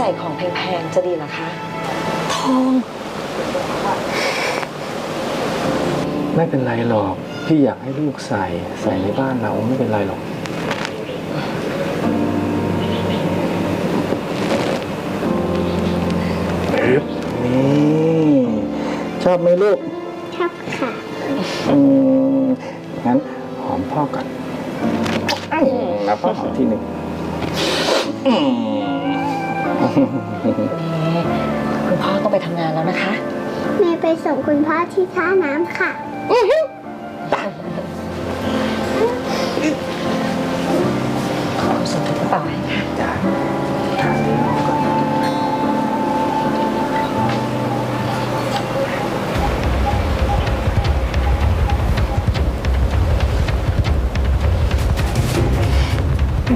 ให้ใส่ของแพงๆ จะดีเหรอคะ ทอง ไม่เป็นไรหรอก พี่อยากให้ลูกใส่ใส่ในบ้านเราไม่เป็นไรหรอกปึ๊บนี่ ชอบไหมลูก ชอบค่ะ อืมงั้นหอมพ่อก่อนอืมแล้วพ่อหอมทีหนึ่งอืม คุณพ่อต้องไปทำงานแล้วนะคะ เมย์ไปส่งคุณพ่อที่ท่าน้ำค่ะ ขอส่งกระเป๋าให้ค่ะจ้าทานให้น้องก่อน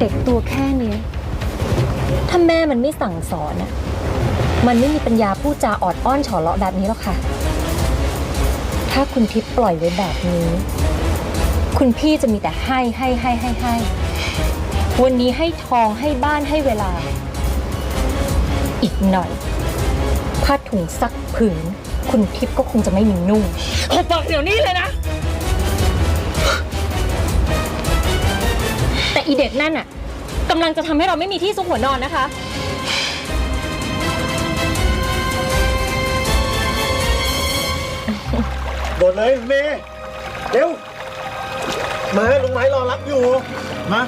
เด็กตัวแค่เนี้ย ถ้าแม่มันไม่สั่งสอนอะมันไม่มีปัญญาพูดจาออดอ้อนเฉอเลาะแบบนี้หรอกค่ะ ถ้าคุณทิพย์ปล่อยไว้แบบนี้ คุณพี่จะมีแต่ให้ให้ให้ให้ให้ วันนี้ให้ทองให้บ้านให้เวลา อีกหน่อย ผ้าถุงซักผืน คุณทิพย์ก็คงจะไม่มีนุ่งออกปากเดี๋ยวนี้เลยนะ แต่อีเด็กนั่นน่ะ กำลังจะทำให้เราไม่มีที่ซุกหัวนอนนะคะ โดดเลยเมย์เร็วมาลุงไม้รอรับอยู่ มา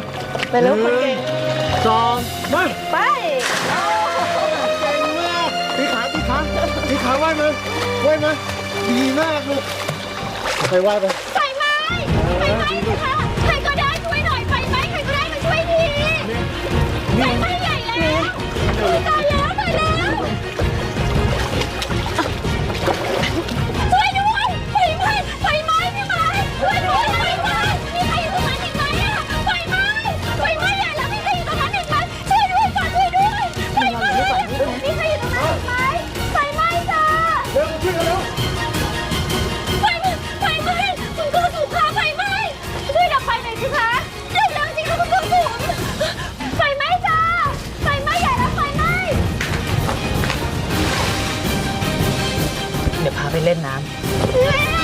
ไปเร็วคนเก่ง สองมาไปเก่งมากตีขาตีขาตีขาไหวมาไหวมาดีมากลูกใครไหวไปไฟไหม้ไฟไหม้ เดี๋ยวพาไปเล่นน้ำ